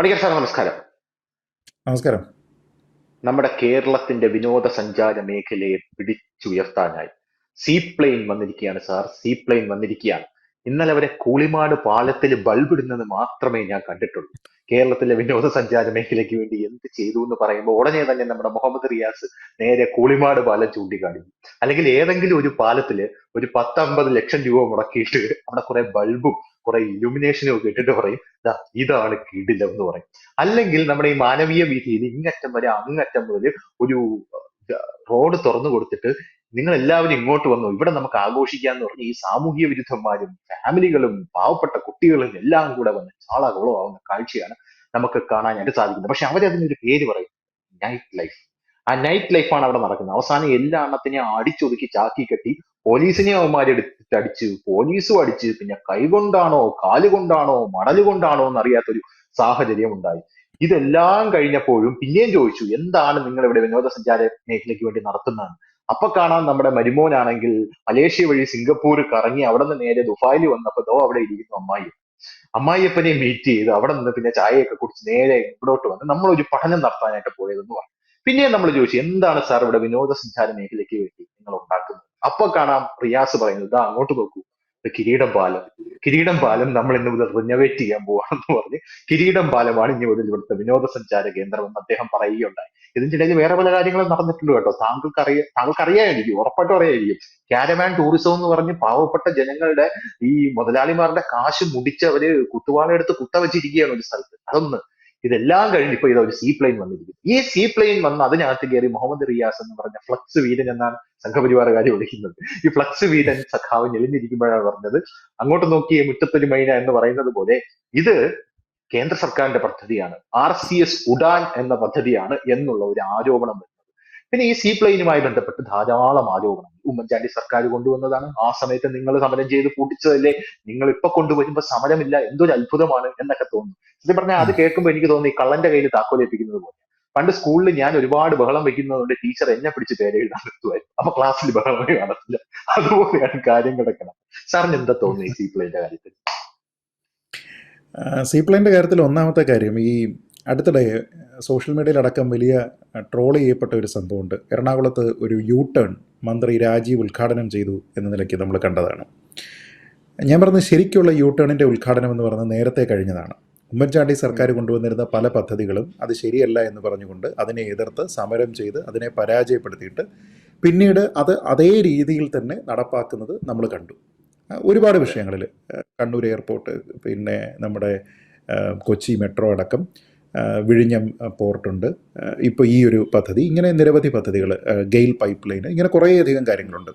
Panicker sir നമസ്കാരം. നമസ്കാരം. നമ്മുടെ കേരളത്തിന്റെ വിനോദസഞ്ചാര മേഖലയെ പിടിച്ചുയർത്താനായി സീപ്ലെയിൻ വന്നിരിക്കുകയാണ് സാർ. സീപ്ലെയിൻ വന്നിരിക്കുകയാണ്. ഇന്നലെ വരെ കൂളിമാട് പാലത്തിൽ ബൾബ് ഇടുന്നത് മാത്രമേ ഞാൻ കണ്ടിട്ടുള്ളൂ. കേരളത്തിലെ വിനോദസഞ്ചാര മേഖലയ്ക്ക് വേണ്ടി എന്ത് ചെയ്തു എന്ന് പറയുമ്പോൾ ഉടനെ തന്നെ നമ്മുടെ മുഹമ്മദ് റിയാസ് നേരെ കൂളിമാട് പാലം ചൂണ്ടിക്കാണിക്കും. അല്ലെങ്കിൽ ഏതെങ്കിലും ഒരു പാലത്തിൽ ഒരു പത്തമ്പത് ലക്ഷം രൂപ മുടക്കിയിട്ട് അവിടെ കുറെ ബൾബും കുറെ ഇലുമിനേഷനും ഒക്കെ ഇട്ടിട്ട് പറയും "ദാ ഇതാണ് കിടിലം എന്ന് പറയും. അല്ലെങ്കിൽ നമ്മുടെ ഈ മാനവീയ വീതിയിൽ ഇങ്ങറ്റം വരെ അങ്ങറ്റം മുതൽ ഒരു റോഡ് തുറന്നു കൊടുത്തിട്ട് നിങ്ങൾ എല്ലാവരും ഇങ്ങോട്ട് വന്നു. ഇവിടെ നമുക്ക് ആഘോഷിക്കാന്ന് പറഞ്ഞ് ഈ സാമൂഹിക വിരുദ്ധന്മാരും ഫാമിലികളും പാവപ്പെട്ട കുട്ടികളും എല്ലാം കൂടെ വന്ന് ചാളകുളമാവുന്ന കാഴ്ചയാണ് നമുക്ക് കാണാനായിട്ട് സാധിക്കുന്നത്. പക്ഷെ അവരതിനൊരു പേര് പറയും നൈറ്റ് ലൈഫ് ആ നൈറ്റ് ലൈഫാണ് അവിടെ നടക്കുന്നത്. അവസാനം എല്ലാ എണ്ണത്തിനെയും അടിച്ചൊതുക്കി ചാക്കി കെട്ടി പോലീസിനെ അവന്മാരെ എടുത്തിട്ട് അടിച്ച് പോലീസും അടിച്ച് പിന്നെ കൈകൊണ്ടാണോ കാലുകൊണ്ടാണോ മണൽ കൊണ്ടാണോ എന്നറിയാത്തൊരു സാഹചര്യം ഉണ്ടായി. ഇതെല്ലാം കഴിഞ്ഞപ്പോഴും പിന്നെയും ചോദിച്ചു എന്താണ് നിങ്ങൾ ഇവിടെ വിനോദസഞ്ചാര മേഖലയ്ക്ക് വേണ്ടി നടത്തുന്നത് അപ്പൊ കാണാം നമ്മുടെ മരുമോനാണെങ്കിൽ മലേഷ്യ വഴി സിംഗപ്പൂർ കറങ്ങി അവിടെ നിന്ന് നേരെ ദുബായിൽ വന്നപ്പോ ദോ അവിടെ ഇരിക്കുന്നു അമ്മായി അമ്മായിയപ്പനെ മീറ്റ് ചെയ്ത് അവിടെ നിന്ന് പിന്നെ ചായയൊക്കെ കുടിച്ച് നേരെ ഇവിടോട്ട് വന്ന് നമ്മൾ ഒരു പഠനം നടത്താനായിട്ട് പോയതെന്ന് പറഞ്ഞു. പിന്നെ നമ്മൾ ചോദിച്ചു എന്താണ് സാർ ഇവിടെ വിനോദസഞ്ചാര മേഖലയ്ക്ക് വേണ്ടി നിങ്ങൾ ഉണ്ടാക്കുന്നത്? അപ്പൊ കാണാം റിയാസ് പറയുന്നത് "ദാ അങ്ങോട്ട് നോക്കൂ കിരീടം പാലം. കിരീടം പാലം നമ്മൾ ഇന്ന് മുതൽ റിനോവേറ്റ് ചെയ്യാൻ പോവാണെന്ന് പറഞ്ഞ് കിരീടം പാലമാണ് ഇനി മുതൽ ഇവിടുത്തെ വിനോദസഞ്ചാര കേന്ദ്രം എന്ന് അദ്ദേഹം പറയുകയുണ്ടായി. ഇതിന്റെ ഇടയിൽ വേറെ പല കാര്യങ്ങളും നടന്നിട്ടുണ്ട് കേട്ടോ. താങ്കൾക്ക് അറിയ താങ്കൾക്ക് അറിയാമായിരിക്കും ഉറപ്പായിട്ടും അറിയായിരിക്കും. കാരവാൻ ടൂറിസം എന്ന് പറഞ്ഞ് പാവപ്പെട്ട ജനങ്ങളുടെ ഈ മുതലാളിമാരുടെ കാശ് മുടിച്ച് അവർ കുത്തുവാളയെടുത്ത് കുത്ത വെച്ചിരിക്കുകയാണ് ഒരു സ്ഥലത്ത്. അതൊന്ന്. ഇതെല്ലാം കഴിഞ്ഞ് ഇപ്പൊ ഇതാ ഒരു സീ പ്ലെയിൻ വന്നിരിക്കുന്നു. ഈ സീ പ്ലെയിൻ വന്ന് അതിനകത്ത് കയറി മുഹമ്മദ് റിയാസ് എന്ന് പറഞ്ഞ ഫ്ലക്സ് വീരൻ എന്നാണ് സംഘപരിവാറുകാർ വിളിക്കുന്നത്. ഈ ഫ്ലക്സ് വീരൻ സഖാവ് ഞെളിഞ്ഞിരിക്കുമ്പോഴാണ് പറഞ്ഞത്. അങ്ങോട്ട് നോക്കിയേ മുറ്റത്തൊരു മൈന എന്ന് പറയുന്നത് പോലെ ഇത് കേന്ദ്ര സർക്കാരിന്റെ പദ്ധതിയാണ്. ആർ സി എസ് ഉഡാൻ എന്ന പദ്ധതിയാണ് എന്നുള്ള ഒരു ആരോപണം വരുന്നത്. പിന്നെ ഈ സീ പ്ലെയിനുമായി ബന്ധപ്പെട്ട് ധാരാളം ആരോപണം ഉമ്മൻചാണ്ടി സർക്കാർ കൊണ്ടുവന്നതാണ്. ആ സമയത്ത് നിങ്ങൾ സമരം ചെയ്ത് കൂട്ടിച്ചതല്ലേ നിങ്ങൾ ഇപ്പൊ കൊണ്ടുവരുമ്പോ സമരമില്ല. എന്തൊരു അത്ഭുതമാണ് എന്നൊക്കെ തോന്നുന്നു. സത്യം പറഞ്ഞാൽ അത് കേൾക്കുമ്പോൾ എനിക്ക് തോന്നി കള്ളന്റെ കയ്യിൽ താക്കോലേൽപ്പിക്കുന്നത് പോലെ പണ്ട് സ്കൂളിൽ ഞാൻ ഒരുപാട് ബഹളം വെക്കുന്നതുകൊണ്ട് ടീച്ചർ എന്നെ പിടിച്ച് പേര് എഴുതാൻ നിർത്തുമായിരുന്നു. അപ്പൊ ക്ലാസ്സിൽ ബഹളമേ കാണത്തില്ല. അതുപോലെയാണ് കാര്യം കിടക്കണം സാറിന് എന്താ തോന്നി സി സീ കാര്യത്തിൽ? സീപ്ലെയിന്റെ കാര്യത്തിൽ ഒന്നാമത്തെ കാര്യം ഈ അടുത്തിടെ സോഷ്യൽ മീഡിയയിലടക്കം വലിയ ട്രോൾ ചെയ്യപ്പെട്ട ഒരു സംഭവമുണ്ട്. എറണാകുളത്ത് ഒരു യൂ ടേൺ മന്ത്രി രാജീവ് ഉദ്ഘാടനം ചെയ്തു എന്ന നിലയ്ക്ക് നമ്മൾ കണ്ടതാണ്. ഞാൻ പറഞ്ഞ ശരിക്കുള്ള യൂ ടേണിന്റെ ഉദ്ഘാടനം എന്ന് പറയുന്നത് നേരത്തെ കഴിഞ്ഞതാണ്. ഉമ്മൻചാണ്ടി സർക്കാർ കൊണ്ടുവന്നിരുന്ന പല പദ്ധതികളും അത് ശരിയല്ല എന്ന് പറഞ്ഞുകൊണ്ട് അതിനെ എതിർത്ത് സമരം ചെയ്ത് അതിനെ പരാജയപ്പെടുത്തിയിട്ട് പിന്നീട് അത് അതേ രീതിയിൽ തന്നെ നടപ്പാക്കുന്നത് നമ്മൾ കണ്ടു. ഒരുപാട് വിഷയങ്ങളിൽ കണ്ണൂർ എയർപോർട്ട് പിന്നെ നമ്മുടെ കൊച്ചി മെട്രോ അടക്കം വിഴിഞ്ഞം പോർട്ടുണ്ട്. ഇപ്പോൾ ഈ ഒരു പദ്ധതി ഇങ്ങനെ നിരവധി പദ്ധതികൾ ഗെയിൽ പൈപ്പ് ലൈൻ ഇങ്ങനെ കുറേയധികം കാര്യങ്ങളുണ്ട്.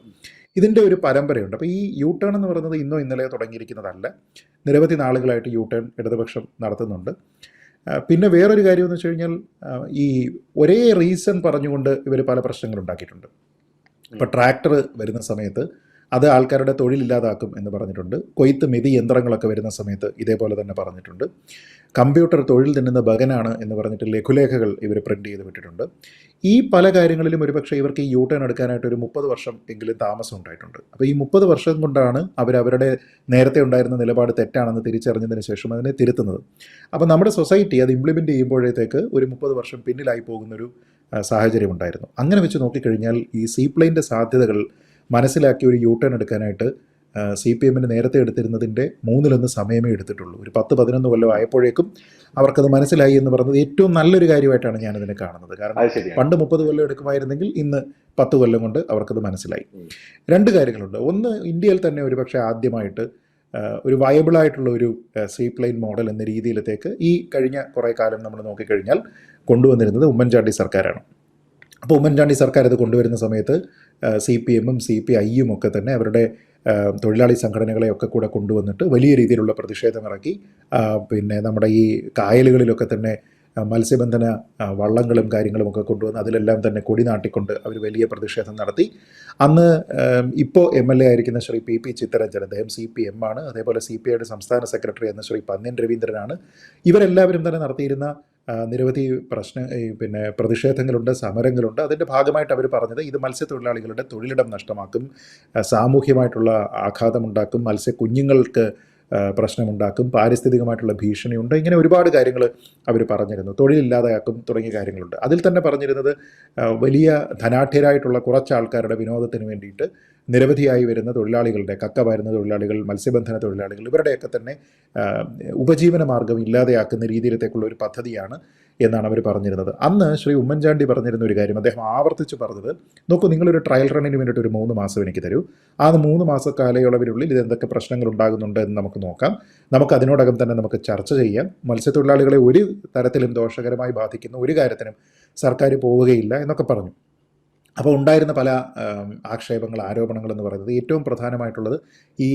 ഇതിന്റെ ഒരു പരമ്പരയുണ്ട്. അപ്പോൾ ഈ യു ടേൺ എന്ന് പറയുന്നത് ഇന്നോ ഇന്നലെ തുടങ്ങിയിരിക്കുന്നതല്ല. നിരവധി നാളുകളായിട്ട് യു ടേൺ ഇടതുപക്ഷം നടത്തുന്നുണ്ട്. പിന്നെ വേറൊരു കാര്യം എന്ന് വെച്ച് കഴിഞ്ഞാൽ ഈ ഒരേ റീസൺ പറഞ്ഞുകൊണ്ട് ഇവർ പല പ്രശ്നങ്ങളുണ്ടാക്കിയിട്ടുണ്ട് ഇപ്പോൾ ട്രാക്ടർ വരുന്ന സമയത്ത് അത് ആൾക്കാരുടെ തൊഴിലില്ലാതാക്കും എന്ന് പറഞ്ഞിട്ടുണ്ട്. കൊയ്ത്ത് മെതി യന്ത്രങ്ങളൊക്കെ വരുന്ന സമയത്ത് ഇതേപോലെ തന്നെ പറഞ്ഞിട്ടുണ്ട്. കമ്പ്യൂട്ടർ തൊഴിൽ തിന്നുന്ന ബഗനാണ് എന്ന് പറഞ്ഞിട്ട് ലഘുലേഖകൾ ഇവർ പ്രിന്റ് ചെയ്ത് വിട്ടിട്ടുണ്ട്. ഈ പല കാര്യങ്ങളിലും ഒരുപക്ഷെ ഇവർക്ക് ഈ യൂ ടേൺ എടുക്കാനായിട്ട് ഒരു മുപ്പത് വർഷം എങ്കിലും താമസം ഉണ്ടായിട്ടുണ്ട്. അപ്പോൾ ഈ മുപ്പത് വർഷം കൊണ്ടാണ് അവർ അവരുടെ നേരത്തെ ഉണ്ടായിരുന്ന നിലപാട് തെറ്റാണെന്ന് തിരിച്ചറിഞ്ഞതിന് ശേഷം അതിനെ തിരുത്തുന്നത്. അപ്പോൾ നമ്മുടെ സൊസൈറ്റി അത് ഇംപ്ലിമെന്റ് ചെയ്യുമ്പോഴത്തേക്ക് ഒരു മുപ്പത് വർഷം പിന്നിലായി പോകുന്നൊരു സാഹചര്യമുണ്ടായിരുന്നു അങ്ങനെ വെച്ച് നോക്കിക്കഴിഞ്ഞാൽ ഈ സീപ്ലെയിന്റെ സാധ്യതകൾ മനസ്സിലാക്കി ഒരു യൂ ടേൺ എടുക്കാനായിട്ട് സി പി എമ്മിന് നേരത്തെ എടുത്തിരുന്നതിന്റെ മൂന്നിലൊന്ന് സമയമേ എടുത്തിട്ടുള്ളൂ. ഒരു പത്ത് പതിനൊന്ന് കൊല്ലം ആയപ്പോഴേക്കും അവർക്കത് മനസ്സിലായി എന്ന് പറയുന്നത് ഏറ്റവും നല്ലൊരു കാര്യമായിട്ടാണ് ഞാനിതിനെ കാണുന്നത്. കാരണം പണ്ട് മുപ്പത് കൊല്ലം എടുക്കുമായിരുന്നെങ്കിൽ ഇന്ന് പത്ത് കൊല്ലം കൊണ്ട് അവർക്കത് മനസ്സിലായി. രണ്ട് കാര്യങ്ങളുണ്ട്. ഒന്ന് ഇന്ത്യയിൽ തന്നെ ഒരുപക്ഷെ ആദ്യമായിട്ട് ഒരു വയബിളായിട്ടുള്ള ഒരു സീ പ്ലെയിൻ മോഡൽ എന്ന രീതിയിലത്തേക്ക് ഈ കഴിഞ്ഞ കുറേ കാലം നമ്മൾ നോക്കിക്കഴിഞ്ഞാൽ കൊണ്ടുവന്നിരുന്നത് ഉമ്മൻചാണ്ടി സർക്കാരാണ്. അപ്പോൾ ഉമ്മൻചാണ്ടി സർക്കാർ ഇത് കൊണ്ടുവരുന്ന സമയത്ത് സി പി എമ്മും സി പി ഐയും ഒക്കെ തന്നെ അവരുടെ തൊഴിലാളി സംഘടനകളെയൊക്കെ കൂടെ കൊണ്ടുവന്നിട്ട് വലിയ രീതിയിലുള്ള പ്രതിഷേധം ഇറക്കി. പിന്നെ നമ്മുടെ ഈ കായലുകളിലൊക്കെ തന്നെ മത്സ്യബന്ധന വള്ളങ്ങളും കാര്യങ്ങളും ഒക്കെ കൊണ്ടുവന്ന് അതിലെല്ലാം തന്നെ കൊടി നാട്ടിക്കൊണ്ട് അവർ വലിയ പ്രതിഷേധം നടത്തി. അന്ന് ഇപ്പോൾ എം എൽ എ ആയിരിക്കുന്ന ശ്രീ പി പി ചിത്തരഞ്ജൻ അദ്ദേഹം സി പി എം ആണ്. അതേപോലെ സി പി ഐയുടെ സംസ്ഥാന സെക്രട്ടറി എന്ന ശ്രീ പന്ന്യൻ രവീന്ദ്രനാണ്. ഇവരെല്ലാവരും തന്നെ നടത്തിയിരുന്ന നിരവധി പ്രശ്ന പിന്നെ പ്രതിഷേധങ്ങളുണ്ട് സമരങ്ങളുണ്ട്. അതിന്റെ ഭാഗമായിട്ട് അവർ പറഞ്ഞത് ഇത് മത്സ്യത്തൊഴിലാളികളുടെ തൊഴിലിടം നഷ്ടമാക്കും സാമൂഹ്യമായിട്ടുള്ള ആഘാതമുണ്ടാക്കും മത്സ്യ കുഞ്ഞുങ്ങൾക്ക് പ്രശ്നമുണ്ടാക്കും പാരിസ്ഥിതികമായിട്ടുള്ള ഭീഷണിയുണ്ട് ഇങ്ങനെ ഒരുപാട് കാര്യങ്ങൾ അവർ പറഞ്ഞിരുന്നു. തൊഴിലില്ലാതെയാക്കും തുടങ്ങിയ കാര്യങ്ങളുണ്ട്. അതിൽ തന്നെ പറഞ്ഞിരുന്നത് വലിയ ധനാഠ്യരായിട്ടുള്ള കുറച്ച് ആൾക്കാരുടെ വിനോദത്തിന് വേണ്ടിയിട്ട് നിരവധിയായി വരുന്ന തൊഴിലാളികളുടെ കക്ക വരുന്ന തൊഴിലാളികൾ മത്സ്യബന്ധന തൊഴിലാളികൾ ഇവരുടെയൊക്കെ തന്നെ ഉപജീവന മാർഗം ഇല്ലാതെയാക്കുന്ന രീതിയിലത്തേക്കുള്ള ഒരു പദ്ധതിയാണ് എന്നാണ് അവർ പറഞ്ഞിരുന്നത്. അന്ന് ശ്രീ ഉമ്മൻചാണ്ടി പറഞ്ഞിരുന്ന ഒരു കാര്യം അദ്ദേഹം ആവർത്തിച്ച് പറഞ്ഞത് നോക്കൂ നിങ്ങളൊരു ട്രയൽ റണ്ണിന് വേണ്ടിയിട്ട് ഒരു മൂന്ന് മാസം എനിക്ക് തരൂ. ആ മൂന്ന് മാസ കാലയളവിനുള്ളിൽ ഇത് എന്തൊക്കെ പ്രശ്നങ്ങൾ ഉണ്ടാകുന്നുണ്ട് എന്ന് നമുക്ക് നോക്കാം. നമുക്ക് അതിനോടകം തന്നെ നമുക്ക് ചർച്ച ചെയ്യാം. മത്സ്യത്തൊഴിലാളികളെ ഒരു തരത്തിലും ദോഷകരമായി ബാധിക്കുന്ന ഒരു കാര്യത്തിനും സർക്കാർ പോവുകയില്ല എന്നൊക്കെ പറഞ്ഞു. അപ്പോൾ ഉണ്ടായിരുന്ന പല ആക്ഷേപങ്ങൾ ആരോപണങ്ങൾ എന്ന് പറയുന്നത് ഏറ്റവും പ്രധാനമായിട്ടുള്ളത് ഈ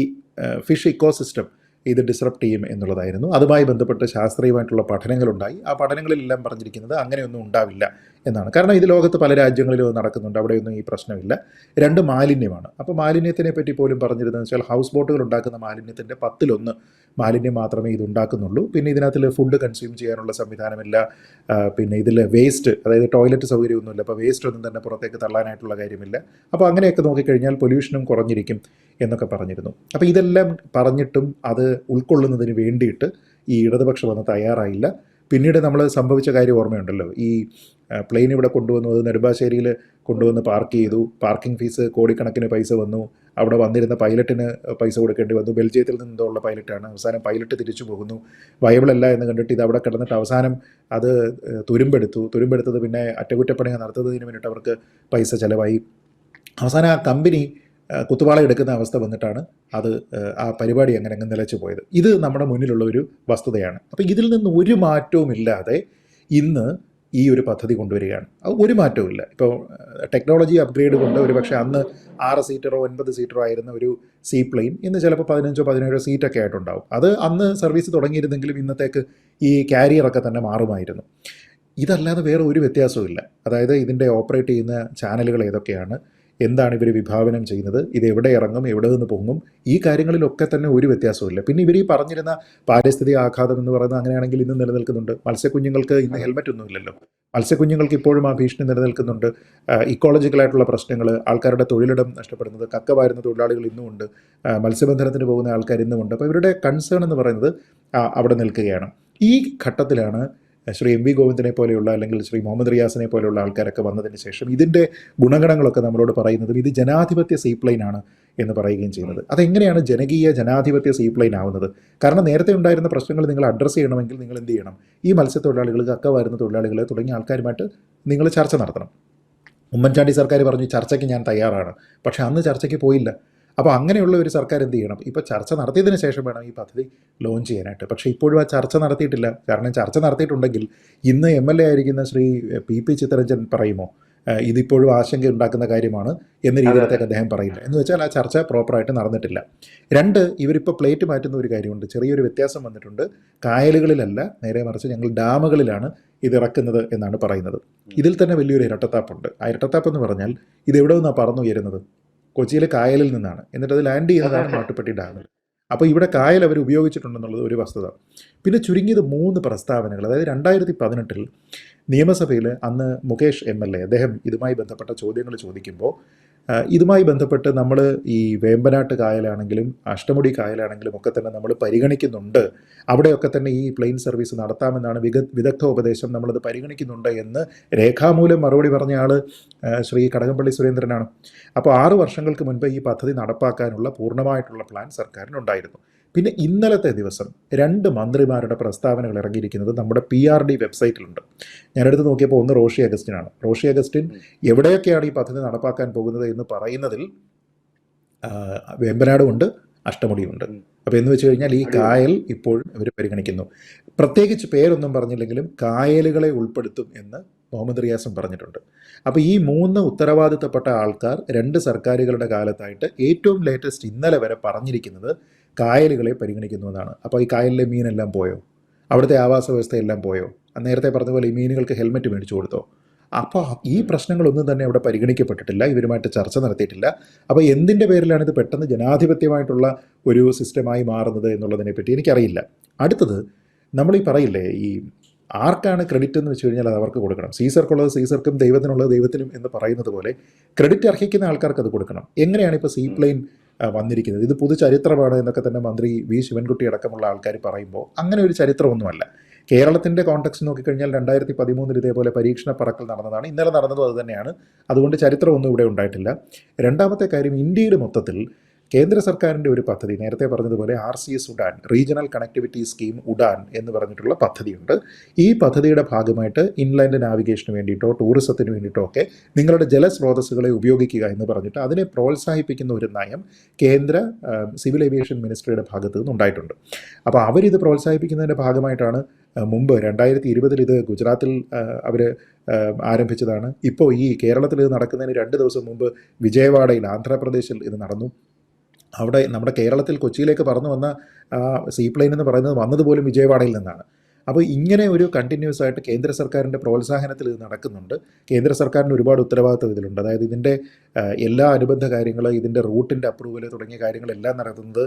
ഫിഷ് ഇക്കോസിസ്റ്റം ഇത് ഡിസ്റപ്റ്റ് ചെയ്യും എന്നുള്ളതായിരുന്നു. അതുമായി ബന്ധപ്പെട്ട് ശാസ്ത്രീയമായിട്ടുള്ള പഠനങ്ങളുണ്ടായി. ആ പഠനങ്ങളിലെല്ലാം പറഞ്ഞിരിക്കുന്നത് അങ്ങനെയൊന്നും ഉണ്ടാവില്ല എന്നാണ്. കാരണം ഇത് ലോകത്ത് പല രാജ്യങ്ങളിലും നടക്കുന്നുണ്ട്. അവിടെയൊന്നും ഈ പ്രശ്നമില്ല. രണ്ട് മാലിന്യമാണ്. അപ്പോൾ മാലിന്യത്തിനെ പറ്റി പോലും പറഞ്ഞിരുന്നത് വെച്ചാൽ ഹൗസ് ബോട്ടുകൾ ഉണ്ടാക്കുന്ന മാലിന്യത്തിന്റെ പത്തിലൊന്ന് മാലിന്യം മാത്രമേ ഇത് ഉണ്ടാക്കുന്നുള്ളൂ. പിന്നെ ഇതിനകത്തിൽ ഫുഡ് കൺസ്യൂം ചെയ്യാനുള്ള സംവിധാനമില്ല. പിന്നെ ഇതിൽ വേസ്റ്റ് അതായത് ടോയ്ലറ്റ് സൗകര്യമൊന്നുമില്ല. അപ്പോൾ വേസ്റ്റ് ഒന്നും തന്നെ പുറത്തേക്ക് തള്ളാനായിട്ടുള്ള കാര്യമില്ല. അപ്പോൾ അങ്ങനെയൊക്കെ നോക്കിക്കഴിഞ്ഞാൽ പൊല്യൂഷനും കുറഞ്ഞിരിക്കും എന്നൊക്കെ പറഞ്ഞിരുന്നു. അപ്പോൾ ഇതെല്ലാം പറഞ്ഞിട്ടും അത് ഉൾക്കൊള്ളുന്നതിന് വേണ്ടിയിട്ട് ഈ ഇടതുപക്ഷം വന്ന് തയ്യാറായില്ല. പിന്നീട് നമ്മൾ സംഭവിച്ച കാര്യം ഓർമ്മയുണ്ടല്ലോ. ഈ പ്ലെയിൻ ഇവിടെ കൊണ്ടുവന്നു അത് നെടുമ്പാശ്ശേരിയിൽ കൊണ്ടുവന്ന് പാർക്ക് ചെയ്തു. പാർക്കിംഗ് ഫീസ് കോടിക്കണക്കിന് പൈസ വന്നു. അവിടെ വന്നിരുന്ന പൈലറ്റിന് പൈസ കൊടുക്കേണ്ടി വന്നു. ബെൽജിയത്തിൽ നിന്നുള്ള പൈലറ്റാണ് അവസാനം പൈലറ്റ് തിരിച്ചു പോകുന്നു. വയബിൾ അല്ല എന്ന് കണ്ടിട്ട് ഇത് അവിടെ കിടന്നിട്ട് അവസാനം അത് തുരുമ്പെടുത്തു. തുരുമ്പെടുത്തത് പിന്നെ അറ്റകുറ്റപ്പണികൾ നടത്തുന്നതിന് വേണ്ടിയിട്ട് അവർക്ക് പൈസ ചിലവായി. അവസാനം ആ കമ്പനി ഏഹ്, കുത്തുവാള എടുക്കുന്ന അവസ്ഥ വന്നിട്ടാണ് അത് ആ പരിപാടി അങ്ങനെ അങ്ങ് നിലച്ചു പോയത്. ഇത് നമ്മുടെ മുന്നിലുള്ള ഒരു വസ്തുതയാണ്. അപ്പോൾ ഇതിൽ നിന്ന് ഒരു മാറ്റവും ഇല്ലാതെ ഇന്ന് ഈ ഒരു പദ്ധതി കൊണ്ടുവരികയാണ്. അത് ഒരു മാറ്റവും ഇല്ല. ഇപ്പോൾ ടെക്നോളജി അപ്ഗ്രേഡ് കൊണ്ട് ഒരു പക്ഷേ അന്ന് ആറ് സീറ്ററോ ഒൻപത് സീറ്ററോ ആയിരുന്ന ഒരു സീ പ്ലെയിൻ ഇന്ന് ചിലപ്പോൾ പതിനഞ്ചോ പതിനേഴോ സീറ്റൊക്കെ ആയിട്ടുണ്ടാവും. അത് അന്ന് സർവീസ് തുടങ്ങിയിരുന്നെങ്കിലും ഇന്നത്തേക്ക് ഈ കാരിയറൊക്കെ തന്നെ മാറുമായിരുന്നു. ഇതല്ലാതെ വേറെ ഒരു വ്യത്യാസവും ഇല്ല. അതായത് ഇതിന്റെ ഓപ്പറേറ്റ് ചെയ്യുന്ന ചാനലുകൾ ഏതൊക്കെയാണ്? എന്താണ് ഇവർ വിഭാവനം ചെയ്യുന്നത്? ഇത് എവിടെ ഇറങ്ങും? എവിടെ നിന്ന് പൊങ്ങും? ഈ കാര്യങ്ങളിലൊക്കെ തന്നെ ഒരു വ്യത്യാസമില്ല പിന്നെ ഇവർ ഈ പറഞ്ഞിരുന്ന പാരിസ്ഥിതിക ആഘാതം എന്ന് പറയുന്നത് അങ്ങനെയാണെങ്കിൽ ഇന്ന് നിലനിൽക്കുന്നുണ്ട്. മത്സ്യക്കുഞ്ഞുങ്ങൾക്ക് ഇന്ന് ഹെൽമെറ്റ് ഒന്നും ഇല്ലല്ലോ മത്സ്യക്കുഞ്ഞുങ്ങൾക്ക് ഇപ്പോഴും ആ ഭീഷണി നിലനിൽക്കുന്നുണ്ട്. ഇക്കോളജിക്കലായിട്ടുള്ള പ്രശ്നങ്ങൾ ആൾക്കാരുടെ തൊഴിലിടം നഷ്ടപ്പെടുന്നത് കക്ക വാരുന്ന തൊഴിലാളികൾ ഇന്നുമുണ്ട് മത്സ്യബന്ധനത്തിന് പോകുന്ന ആൾക്കാർ ഇന്നുമുണ്ട് അപ്പോൾ ഇവരുടെ കൺസേൺ എന്ന് പറയുന്നത് അവിടെ നിൽക്കുകയാണ്. ഈ ഘട്ടത്തിലാണ് ശ്രീ എം വി ഗോവിന്ദനെ പോലെയുള്ള അല്ലെങ്കിൽ ശ്രീ മുഹമ്മദ് റിയാസിനെ പോലെയുള്ള ആൾക്കാരൊക്കെ വന്നതിന് ശേഷം ഇതിന്റെ ഗുണഗണങ്ങളൊക്കെ നമ്മളോട് പറയുന്നതും ഇത് ജനാധിപത്യ സീപ്ലൈൻ ആണ് എന്ന് പറയുകയും ചെയ്യുന്നത്. അതെങ്ങനെയാണ് ജനകീയ ജനാധിപത്യ സീപ്ലൈൻ ആവുന്നത്? കാരണം നേരത്തെ ഉണ്ടായിരുന്ന പ്രശ്നങ്ങൾ നിങ്ങൾ അഡ്രസ്സ് ചെയ്യണമെങ്കിൽ നിങ്ങൾ എന്ത് ചെയ്യണം? ഈ മത്സ്യത്തൊഴിലാളികൾ കക്ക വരുന്ന തൊഴിലാളികളെ തുടങ്ങിയ ആൾക്കാരുമായിട്ട് നിങ്ങൾ ചർച്ച നടത്തണം. ഉമ്മൻചാണ്ടി സർക്കാർ പറഞ്ഞു ചർച്ചയ്ക്ക് ഞാൻ തയ്യാറാണ്. പക്ഷേ അന്ന് ചർച്ചയ്ക്ക് പോയില്ല. അപ്പോൾ അങ്ങനെയുള്ള ഒരു സർക്കാർ എന്ത് ചെയ്യണം? ഇപ്പോൾ ചർച്ച നടത്തിയതിന് ശേഷം വേണം ഈ പദ്ധതി ലോഞ്ച് ചെയ്യാനായിട്ട്. പക്ഷേ ഇപ്പോഴും ആ ചർച്ച നടത്തിയിട്ടില്ല. കാരണം ചർച്ച നടത്തിയിട്ടുണ്ടെങ്കിൽ ഇന്ന് എം എൽ എ ആയിരിക്കുന്ന ശ്രീ പി പി ചിത്തരഞ്ജൻ പറയുമോ ഇതിപ്പോഴും ആശങ്ക ഉണ്ടാക്കുന്ന കാര്യമാണ് എന്ന രീതിയിലത്തേക്ക് അദ്ദേഹം പറയില്ല എന്ന് വെച്ചാൽ ആ ചർച്ച പ്രോപ്പറായിട്ട് നടന്നിട്ടില്ല. രണ്ട് ഇവരിപ്പോൾ പ്ലേറ്റ് മാറ്റുന്ന ഒരു കാര്യമുണ്ട്. ചെറിയൊരു വ്യത്യാസം വന്നിട്ടുണ്ട്. കായലുകളിലല്ല നേരെ മറിച്ച് ഞങ്ങൾ ഡാമുകളിലാണ് ഇത് ഇറക്കുന്നത് എന്നാണ് പറയുന്നത്. ഇതിൽ തന്നെ വലിയൊരു ഇരട്ടത്താപ്പുണ്ട്. ആ ഇരട്ടത്താപ്പ് എന്ന് പറഞ്ഞാൽ ഇത് എവിടെ നിന്നാണ് പറന്നു ഉയരുന്നത് കൊച്ചിയിലെ കായലിൽ നിന്നാണ്. എന്നിട്ട് അത് ലാൻഡ് ചെയ്യുന്നതാണ് മാട്ടുപ്പെട്ടി ഡാമിൽ അപ്പോൾ ഇവിടെ കായൽ അവർ ഉപയോഗിച്ചിട്ടുണ്ടെന്നുള്ളത് ഒരു വസ്തുത. പിന്നെ ചുരുങ്ങിയത് മൂന്ന് പ്രസ്താവനകൾ. അതായത് രണ്ടായിരത്തി പതിനെട്ടിൽ നിയമസഭയിൽ അന്ന് മുകേഷ് എം എൽ എ അദ്ദേഹം ഇതുമായി ബന്ധപ്പെട്ട ചോദ്യങ്ങൾ ചോദിക്കുമ്പോൾ ഇതുമായി ബന്ധപ്പെട്ട് നമ്മൾ ഈ വേമ്പനാട്ട് കായലാണെങ്കിലും അഷ്ടമുടി കായലാണെങ്കിലും ഒക്കെ തന്നെ നമ്മൾ പരിഗണിക്കുന്നുണ്ട്. അവിടെയൊക്കെ തന്നെ ഈ പ്ലെയിൻ സർവീസ് നടത്താമെന്നാണ് വിഗ വിദഗ്ധ ഉപദേശം നമ്മളത് പരിഗണിക്കുന്നുണ്ട് എന്ന് രേഖാമൂലം മറുപടി പറഞ്ഞ ആൾ ശ്രീ കടകംപള്ളി സുരേന്ദ്രനാണ്. അപ്പോൾ ആറ് വർഷങ്ങൾക്ക് മുൻപ് ഈ പദ്ധതി നടപ്പാക്കാനുള്ള പൂർണമായിട്ടുള്ള പ്ലാൻ സർക്കാരിനുണ്ടായിരുന്നു. പിന്നെ ഇന്നലത്തെ ദിവസം രണ്ട് മന്ത്രിമാരുടെ പ്രസ്താവനകൾ ഇറങ്ങിയിരിക്കുന്നത് നമ്മുടെ പി ആർ ഡി വെബ്സൈറ്റിലുണ്ട്. ഞാനെടുത്ത് നോക്കിയപ്പോൾ ഒന്ന് റോഷി അഗസ്റ്റിനാണ്. റോഷി അഗസ്റ്റിൻ എവിടെയൊക്കെയാണ് ഈ പദ്ധതി നടപ്പാക്കാൻ പോകുന്നത് എന്ന് പറയുന്നതിൽ വേമ്പനാടുമുണ്ട് അഷ്ടമുടിയുമുണ്ട്. അഷ്ടമുടിയുണ്ട് അപ്പോൾ എന്ന് വെച്ച് കഴിഞ്ഞാൽ ഈ കായൽ ഇപ്പോഴും ഇവർ പരിഗണിക്കുന്നു. പ്രത്യേകിച്ച് പേരൊന്നും പറഞ്ഞില്ലെങ്കിലും കായലുകളെ ഉൾപ്പെടുത്തും എന്ന് മുഹമ്മദ് റിയാസും പറഞ്ഞിട്ടുണ്ട്. അപ്പോൾ ഈ മൂന്ന് ഉത്തരവാദിത്തപ്പെട്ട ആൾക്കാർ രണ്ട് സർക്കാരുകളുടെ കാലത്തായിട്ട് ഏറ്റവും ലേറ്റസ്റ്റ് ഇന്നലെ വരെ പറഞ്ഞിരിക്കുന്നത് കായലുകളെ പരിഗണിക്കുന്നു എന്നാണ്. അപ്പോൾ ഈ കായലിലെ മീനെല്ലാം പോയോ? അവിടുത്തെ ആവാസ വ്യവസ്ഥയെല്ലാം പോയോ? നേരത്തെ പറഞ്ഞ പോലെ ഈ മീനുകൾക്ക് ഹെൽമെറ്റ് മേടിച്ചു കൊടുത്തോ? അപ്പോൾ ഈ പ്രശ്നങ്ങളൊന്നും തന്നെ അവിടെ പരിഗണിക്കപ്പെട്ടിട്ടില്ല. ഇവരുമായിട്ട് ചർച്ച നടത്തിയിട്ടില്ല. അപ്പോൾ എന്തിന്റെ പേരിലാണ് ഇത് പെട്ടെന്ന് ജനാധിപത്യമായിട്ടുള്ള ഒരു സിസ്റ്റമായി മാറുന്നത് എന്നുള്ളതിനെ പറ്റി എനിക്കറിയില്ല. അടുത്തത് നമ്മൾ ഈ പറയില്ലേ ഈ ആർക്കാണ് ക്രെഡിറ്റ് എന്ന് വെച്ച് കഴിഞ്ഞാൽ അത് അവർക്ക് കൊടുക്കണം. സീസർക്കുള്ളത് സീസർക്കും ദൈവത്തിനുള്ളത് ദൈവത്തിനും എന്ന് പറയുന്നത് പോലെ ക്രെഡിറ്റ് അർഹിക്കുന്ന ആൾക്കാർക്ക് അത് കൊടുക്കണം. എങ്ങനെയാണ് ഇപ്പോൾ സീ പ്ലെയിൻ ആ, വന്നിരിക്കുന്നത്. ഇത് പുതു ചരിത്രമാണ് എന്നൊക്കെ തന്നെ മന്ത്രി വി. ശിവൻകുട്ടി അടക്കമുള്ള ആൾക്കാർ പറയുമ്പോൾ അങ്ങനെ ഒരു ചരിത്രമൊന്നുമല്ല. കേരളത്തിന്റെ കോൺടെക്സ്റ്റ് നോക്കിക്കഴിഞ്ഞാൽ രണ്ടായിരത്തി പതിമൂന്നിൽ ഇതേപോലെ പരീക്ഷണ പറക്കൽ നടന്നതാണ്. ഇന്നലെ നടന്നതും അതുതന്നെയാണ് അതുകൊണ്ട് ചരിത്രമൊന്നും ഇവിടെ ഉണ്ടായിട്ടില്ല. രണ്ടാമത്തെ കാര്യം ഇന്ത്യയുടെ മൊത്തത്തിൽ കേന്ദ്ര സർക്കാരിന്റെ ഒരു പദ്ധതി നേരത്തെ പറഞ്ഞതുപോലെ R C S Udan regional connectivity scheme Udan എന്ന് പറഞ്ഞിട്ടുള്ള പദ്ധതിയുണ്ട്. ഈ പദ്ധതിയുടെ ഭാഗമായിട്ട് ഇൻലാൻഡ് നാവിഗേഷന് വേണ്ടിയിട്ടോ ടൂറിസത്തിന് വേണ്ടിയിട്ടോ ഒക്കെ നിങ്ങളുടെ ജലസ്രോതസ്സുകളെ ഉപയോഗിക്കുക എന്ന് പറഞ്ഞിട്ട് അതിനെ പ്രോത്സാഹിപ്പിക്കുന്ന ഒരു നയം കേന്ദ്ര സിവിൽ ഏവിയേഷൻ മിനിസ്ട്രിയുടെ ഭാഗത്ത് നിന്നുണ്ടായിട്ടുണ്ട് അപ്പോൾ അവരിത് പ്രോത്സാഹിപ്പിക്കുന്നതിന്റെ ഭാഗമായിട്ടാണ് മുമ്പ് രണ്ടായിരത്തി ഇരുപതിൽ ഇത് ഗുജറാത്തിൽ അവർ ആരംഭിച്ചതാണ്. ഇപ്പോൾ ഈ കേരളത്തിൽ ഇത് നടക്കുന്നതിന് രണ്ട് ദിവസം മുമ്പ് വിജയവാഡയിൽ ആന്ധ്രാപ്രദേശിൽ ഇത് നടന്നു. അവിടെ നമ്മുടെ കേരളത്തിൽ കൊച്ചിയിലേക്ക് പറന്നു വന്ന സീപ്ലെയിൻ എന്ന് പറയുന്നത് വന്നതുപോലും വിജയവാഡയിൽ നിന്നാണ്. അപ്പോൾ ഇങ്ങനെ ഒരു കണ്ടിന്യൂസ് ആയിട്ട് കേന്ദ്ര സർക്കാരിന്റെ പ്രോത്സാഹനത്തിൽ ഇത് നടക്കുന്നുണ്ട്. കേന്ദ്ര സർക്കാരിന് ഒരുപാട് ഉത്തരവാദിത്വം ഇതിലുണ്ട്. അതായത് ഇതിന്റെ എല്ലാ അനുബന്ധ കാര്യങ്ങൾ ഇതിന്റെ റൂട്ടിന്റെ അപ്രൂവൽ തുടങ്ങിയ കാര്യങ്ങളെല്ലാം നടത്തുന്നത്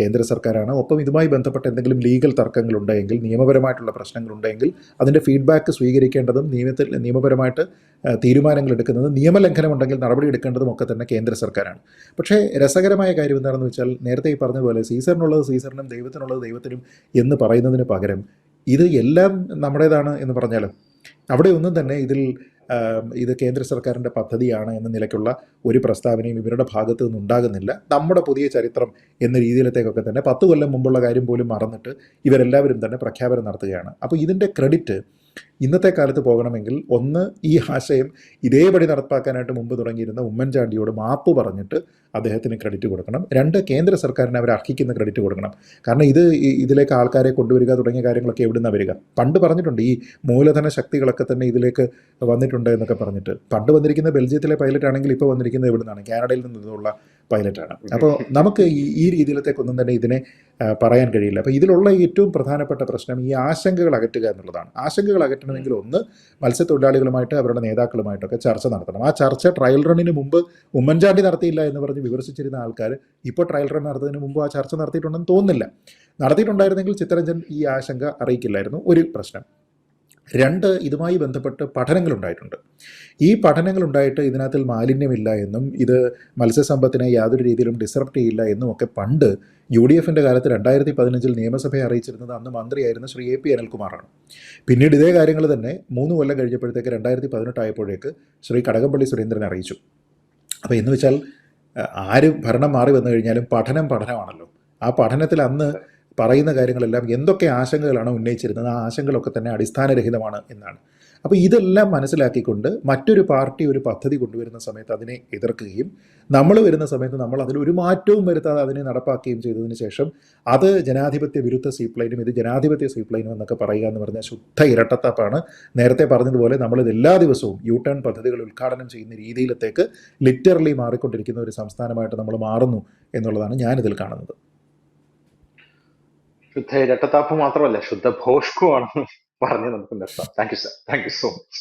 കേന്ദ്ര സർക്കാരാണ്. ഒപ്പം ഇതുമായി ബന്ധപ്പെട്ട എന്തെങ്കിലും ലീഗൽ തർക്കങ്ങളുണ്ടെങ്കിൽ നിയമപരമായിട്ടുള്ള പ്രശ്നങ്ങളുണ്ടെങ്കിൽ അതിന്റെ ഫീഡ്ബാക്ക് സ്വീകരിക്കേണ്ടതും നിയമത്തിൽ നിയമപരമായിട്ട് തീരുമാനങ്ങൾ എടുക്കുന്നത് നിയമലംഘനമുണ്ടെങ്കിൽ നടപടി എടുക്കേണ്ടതും ഒക്കെ തന്നെ കേന്ദ്ര സർക്കാരാണ്. പക്ഷേ രസകരമായ കാര്യം എന്താണെന്ന് വെച്ചാൽ നേരത്തെ ഈ പറഞ്ഞതുപോലെ സീസറിനുള്ളത് സീസറിനും ദൈവത്തിനുള്ളത് ദൈവത്തിനും എന്ന് പറയുന്നതിന് പകരം ഇത് എല്ലാം നമ്മുടേതാണ് എന്ന് പറഞ്ഞാൽ അവിടെ ഒന്നും തന്നെ ഇതിൽ ഇത് കേന്ദ്ര സർക്കാരിന്റെ പദ്ധതിയാണ് എന്ന നിലയ്ക്കുള്ള ഒരു പ്രസ്താവനയും ഇവരുടെ ഭാഗത്തു നിന്നുണ്ടാകുന്നില്ല നമ്മുടെ പുതിയ ചരിത്രം എന്ന രീതിയിലത്തേക്കൊക്കെ തന്നെ പത്ത് കൊല്ലം മുമ്പുള്ള കാര്യം പോലും മറന്നിട്ട് ഇവരെല്ലാവരും തന്നെ പ്രഖ്യാപനം നടത്തുകയാണ്. അപ്പോൾ ഇതിന്റെ ക്രെഡിറ്റ് ഇന്നത്തെ കാലത്ത് പോകണമെങ്കിൽ ഒന്ന് ഈ ആശയം ഇതേപടി നടപ്പാക്കാനായിട്ട് മുമ്പ് തുടങ്ങിയിരുന്ന ഉമ്മൻചാണ്ടിയോട് മാപ്പ് പറഞ്ഞിട്ട് അദ്ദേഹത്തിന് ക്രെഡിറ്റ് കൊടുക്കണം. രണ്ട് കേന്ദ്ര സർക്കാരിന് അവർ അർഹിക്കുന്ന ക്രെഡിറ്റ് കൊടുക്കണം. കാരണം ഇത് ഇതിലേക്ക് ആൾക്കാരെ കൊണ്ടുവരിക തുടങ്ങിയ കാര്യങ്ങളൊക്കെ എവിടുന്ന വരിക? പണ്ട് പറഞ്ഞിട്ടുണ്ട് ഈ മൂലധന ശക്തികളൊക്കെ തന്നെ ഇതിലേക്ക് വന്നിട്ടുണ്ട് എന്നൊക്കെ പറഞ്ഞിട്ട്. പണ്ട് വന്നിരിക്കുന്ന ബെൽജിയത്തിലെ പൈലറ്റ് ആണെങ്കിൽ ഇപ്പോൾ വന്നിരിക്കുന്നത് എവിടുന്നാണ്? കാനഡയിൽ നിന്നുള്ള പൈലറ്റാണ് അപ്പോൾ നമുക്ക് ഈ ഈ രീതിയിലത്തേക്കൊന്നും തന്നെ ഇതിനെ പറയാൻ കഴിയില്ല. അപ്പോൾ ഇതിലുള്ള ഏറ്റവും പ്രധാനപ്പെട്ട പ്രശ്നം ഈ ആശങ്കകൾ അകറ്റുക എന്നുള്ളതാണ്. ആശങ്കകൾ അകറ്റണമെങ്കിൽ ഒന്ന് മത്സ്യത്തൊഴിലാളികളുമായിട്ട് അവരുടെ നേതാക്കളുമായിട്ടൊക്കെ ചർച്ച നടത്തണം. ആ ചർച്ച ട്രയൽ റണ്ണിന് മുമ്പ് ഉമ്മൻചാണ്ടി നടത്തിയില്ല എന്ന് പറഞ്ഞ് വിമർശിച്ചിരുന്ന ആൾക്കാർ ഇപ്പോൾ ട്രയൽ റൺ നടത്തുന്നതിന് മുമ്പ് ആ ചർച്ച നടത്തിയിട്ടുണ്ടെന്ന് തോന്നുന്നില്ല. നടത്തിയിട്ടുണ്ടായിരുന്നെങ്കിൽ ചിത്തരഞ്ജൻ ഈ ആശങ്ക അറിയിക്കില്ലായിരുന്നു. ഒരു പ്രശ്നം. രണ്ട് ഇതുമായി ബന്ധപ്പെട്ട് പഠനങ്ങളുണ്ടായിട്ടുണ്ട്. ഈ പഠനങ്ങളുണ്ടായിട്ട് ഇതിനകത്തിൽ മാലിന്യമില്ല എന്നും ഇത് മത്സ്യസമ്പത്തിനെ യാതൊരു രീതിയിലും ഡിസറപ്റ്റ് ചെയ്യില്ല എന്നും ഒക്കെ പണ്ട് യു ഡി എഫിന്റെ കാലത്ത് രണ്ടായിരത്തി പതിനഞ്ചിൽ നിയമസഭയെ അറിയിച്ചിരുന്നത് അന്ന് മന്ത്രിയായിരുന്ന ശ്രീ എ പി അനിൽകുമാറാണ്. പിന്നീട് ഇതേ കാര്യങ്ങൾ തന്നെ മൂന്ന് കൊല്ലം കഴിഞ്ഞപ്പോഴത്തേക്ക് രണ്ടായിരത്തി പതിനെട്ടായപ്പോഴേക്ക് ശ്രീ കടകംപള്ളി സുരേന്ദ്രൻ അറിയിച്ചു. അപ്പോൾ എന്ന് വെച്ചാൽ ആര് ഭരണം മാറി വന്നു കഴിഞ്ഞാലും പഠനം പഠനമാണല്ലോ. ആ പഠനത്തിൽ അന്ന് പറയുന്ന കാര്യങ്ങളെല്ലാം എന്തൊക്കെ ആശങ്കകളാണ് ഉന്നയിച്ചിരുന്നത് ആ ആശങ്കകളൊക്കെ തന്നെ അടിസ്ഥാനരഹിതമാണ് എന്നാണ്. അപ്പോൾ ഇതെല്ലാം മനസ്സിലാക്കിക്കൊണ്ട് മറ്റൊരു പാർട്ടി ഒരു പദ്ധതി കൊണ്ടുവരുന്ന സമയത്ത് അതിനെ എതിർക്കുകയും നമ്മൾ വരുന്ന സമയത്ത് നമ്മൾ അതിൽ ഒരു മാറ്റവും വരുത്താതെ അതിനെ നടപ്പാക്കുകയും ചെയ്തതിന് ശേഷം അത് ജനാധിപത്യ വിരുദ്ധ സീപ്ലൈനും ഇത് ജനാധിപത്യ സീപ്ലൈനും എന്നൊക്കെ പറയുക എന്ന് പറഞ്ഞാൽ ശുദ്ധ ഇരട്ടത്താപ്പാണ്. നേരത്തെ പറഞ്ഞതുപോലെ നമ്മളിത് എല്ലാ ദിവസവും യു ടേൺ പദ്ധതികൾ ഉദ്ഘാടനം ചെയ്യുന്ന രീതിയിലത്തേക്ക് ലിറ്ററലി മാറിക്കൊണ്ടിരിക്കുന്ന ഒരു സംസ്ഥാനമായിട്ട് നമ്മൾ മാറുന്നു എന്നുള്ളതാണ് ഞാനിതിൽ കാണുന്നത്. ശുദ്ധ ഇരട്ടത്താപ്പ് മാത്രമല്ല ശുദ്ധ ഭോഷ്കുമാണ് പറഞ്ഞ് നമുക്ക് നിർത്താം. Thank you sir thank you so much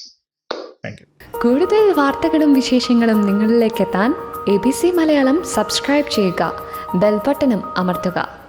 കൂടുതൽ വാർത്തകളും വിശേഷങ്ങളും നിങ്ങളിലേക്ക് എത്താൻ A B C Malayalam subscribe ചെയ്യുക ബെൽബട്ടനും അമർത്തുക.